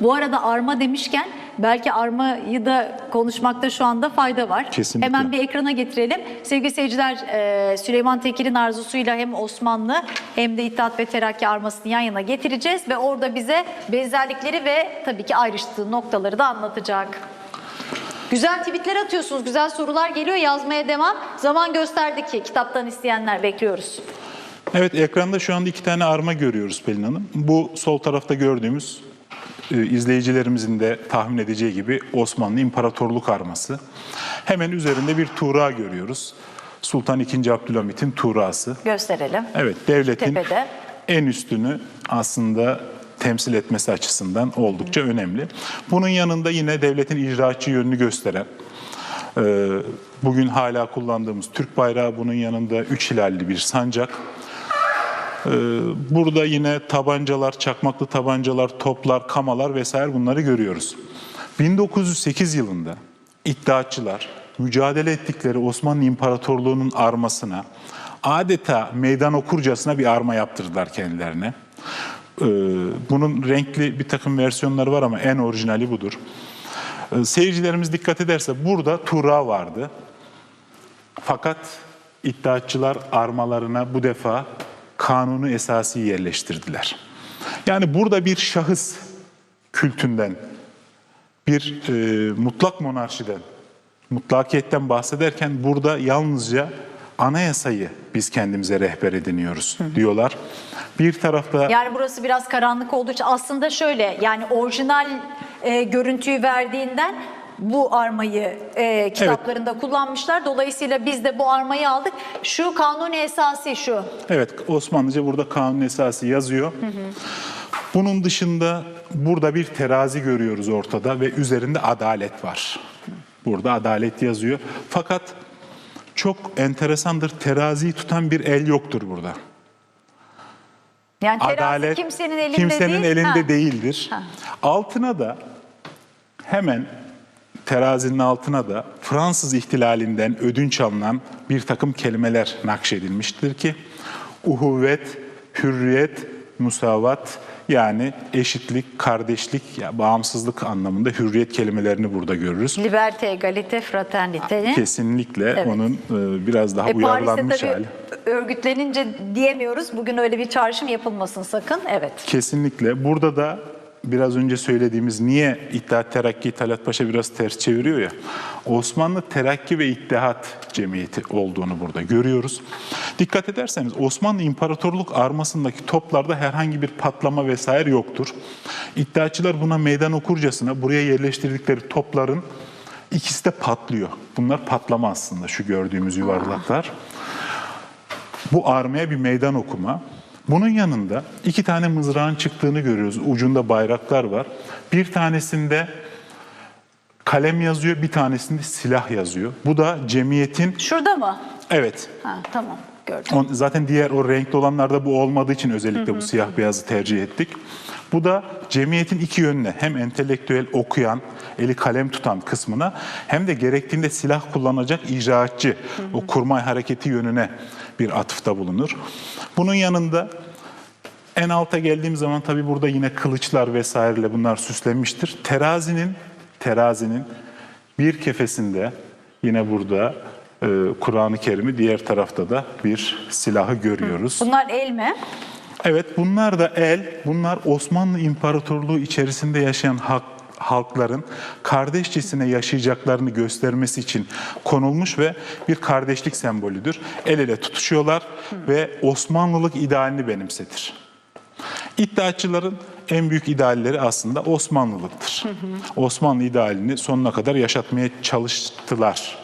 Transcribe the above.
Bu arada arma demişken belki armayı da konuşmakta şu anda fayda var. Kesinlikle. Hemen bir ekrana getirelim. Sevgili seyirciler e, Süleyman Tekin'in arzusuyla hem Osmanlı hem de İttihat ve Terakki armasını yan yana getireceğiz ve orada bize benzerlikleri ve tabii ki ayrıştığı noktaları da anlatacak. Güzel tweetler atıyorsunuz, güzel sorular geliyor. Yazmaya devam. Zaman gösterdi ki kitaptan isteyenler bekliyoruz. Evet ekranda şu anda iki tane arma görüyoruz Pelin Hanım. Bu sol tarafta gördüğümüz izleyicilerimizin de tahmin edeceği gibi Osmanlı İmparatorluk arması. Hemen üzerinde bir tuğra görüyoruz. Sultan II. Abdülhamit'in tuğrası. Gösterelim. Evet devletin Tepede. en üstünü aslında temsil etmesi açısından oldukça önemli. Bunun yanında yine devletin icraatçı yönünü gösteren, e, bugün hala kullandığımız Türk bayrağı bunun yanında üç hilalli bir sancak. E, Burada yine tabancalar, çakmaklı tabancalar, toplar, kamalar vesaire bunları görüyoruz. 1908 yılında iddiatçılar mücadele ettikleri Osmanlı İmparatorluğu'nun armasına adeta meydan okurcasına bir arma yaptırdılar kendilerine. Ee, Bunun renkli bir takım versiyonları var ama en orijinali budur. Ee, Seyircilerimiz dikkat ederse burada Tura vardı. Fakat iddiatçılar armalarına bu defa kanunu esası yerleştirdiler. Yani burada bir şahıs kültünden, bir e, mutlak monarşiden, mutlakiyetten bahsederken burada yalnızca anayasayı biz kendimize rehber ediniyoruz diyorlar. Bir tarafta Yani burası biraz karanlık olduğu için aslında şöyle yani orijinal e, görüntüyü verdiğinden bu armayı e, kitaplarında kullanmışlar. Dolayısıyla biz de bu armayı aldık. Şu kanuni esası şu. Evet, Osmanlıca burada kanun esası yazıyor. Bunun dışında burada bir terazi görüyoruz ortada ve üzerinde adalet var. Burada adalet yazıyor. Fakat çok enteresandır, teraziyi tutan bir el yoktur burada. Yani terazi Adalet kimsenin elinde kimsenin değil. elinde Ha. değildir. Ha. Altına da hemen terazinin altına da Fransız ihtilalinden ödünç alınan bir takım kelimeler nakşedilmiştir ki uhuvvet, hürriyet, musavat yani eşitlik, kardeşlik, ya bağımsızlık anlamında hürriyet kelimelerini burada görürüz. Liberté, egalite, fraternite. Kesinlikle Evet. onun e, biraz daha E, uyarlanmış tabii hali. örgütlenince diyemiyoruz. Bugün öyle bir çağrışım yapılmasın sakın. Evet. Kesinlikle. Burada da biraz önce söylediğimiz niye İttihat Terakki Talat Paşa biraz ters çeviriyor ya. Osmanlı Terakki ve İttihat Cemiyeti olduğunu burada görüyoruz. Dikkat ederseniz Osmanlı İmparatorluk armasındaki toplarda herhangi bir patlama vesaire yoktur. İddiatçılar buna meydan okurcasına buraya yerleştirdikleri topların ikisi de patlıyor. Bunlar patlama aslında şu gördüğümüz yuvarlaklar. Bu armaya bir meydan okuma. Bunun yanında iki tane mızrağın çıktığını görüyoruz. Ucunda bayraklar var. Bir tanesinde kalem yazıyor, bir tanesinde silah yazıyor. Bu da cemiyetin, Şurada mı? evet, Ha, tamam gördüm. on- zaten diğer o renkli olanlarda bu olmadığı için özellikle bu siyah beyazı tercih ettik. Bu da cemiyetin iki yönüne hem entelektüel okuyan, eli kalem tutan kısmına hem de gerektiğinde silah kullanacak icraatçı, o kurmay hareketi yönüne bir atıfta bulunur. Bunun yanında en alta geldiğim zaman tabii burada yine kılıçlar vesaireyle bunlar süslenmiştir. Terazinin terazinin bir kefesinde yine burada e, Kur'an-ı Kerim'i diğer tarafta da bir silahı görüyoruz. Bunlar el mi? Evet bunlar da el, bunlar Osmanlı İmparatorluğu içerisinde yaşayan halk, halkların kardeşçesine yaşayacaklarını göstermesi için konulmuş ve bir kardeşlik sembolüdür. El ele tutuşuyorlar ve Osmanlılık idealini benimsetir. İddiatçıların en büyük idealleri aslında Osmanlılıktır. Osmanlı idealini sonuna kadar yaşatmaya çalıştılar.